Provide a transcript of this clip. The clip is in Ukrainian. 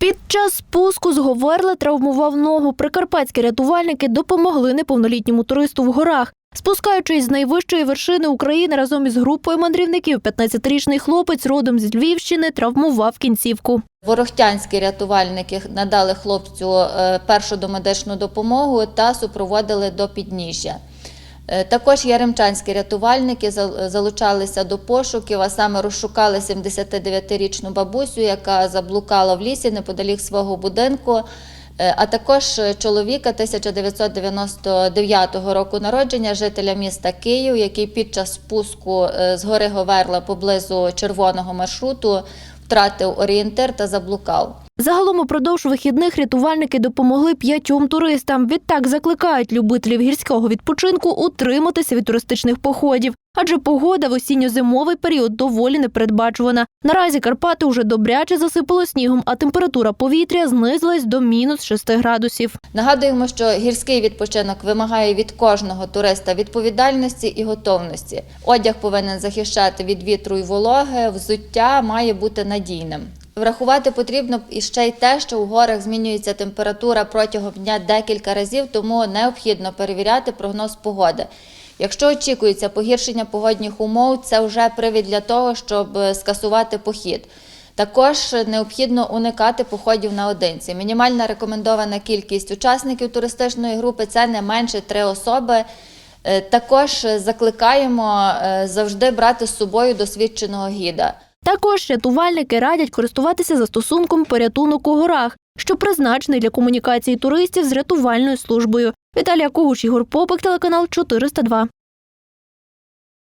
Під час спуску з травмував ногу. Прикарпатські рятувальники допомогли неповнолітньому туристу в горах. Спускаючись з найвищої вершини України разом із групою мандрівників, 15-річний хлопець родом з Львівщини травмував кінцівку. Ворохтянські рятувальники надали хлопцю е, першу домедичну допомогу та супроводили до підніжжя. Е, Також яремчанські рятувальники залучалися до пошуків, а саме розшукали 79-річну бабусю, яка заблукала в лісі неподалік свого будинку, е, а також е, чоловіка 1999 року народження, жителя міста Київ, який під час спуску е, з гори Говерла поблизу червоного маршруту втратив орієнтир та заблукав. Загалом упродовж вихідних рятувальники допомогли п'ятьом туристам. Відтак закликають любителів гірського відпочинку утриматися від туристичних походів, адже погода в осінньо-зимовий період доволі непередбачувана. Наразі Карпати уже добряче засипало снігом, а температура повітря знизилась до мінус 6 градусів. Нагадуємо, що гірський відпочинок вимагає від кожного туриста відповідальності і готовності. Одяг повинен захищати від вітру і вологи, взуття має бути надійним. Врахувати потрібно ще й те, що у горах змінюється температура протягом дня декілька разів, тому необхідно перевіряти прогноз погоди. Якщо очікується погіршення погодних умов, це вже привід для того, щоб е, скасувати похід. Також необхідно уникати походів наодинці. Мінімальна рекомендована кількість учасників туристичної групи це не менше три особи. Е, Також закликаємо е, завжди брати з собою досвідченого гіда. Також рятувальники радять користуватися застосунком порятунок у горах, що призначений для комунікації туристів з рятувальною службою. Віталія Когуш, Ігор Попик, телеканал 402.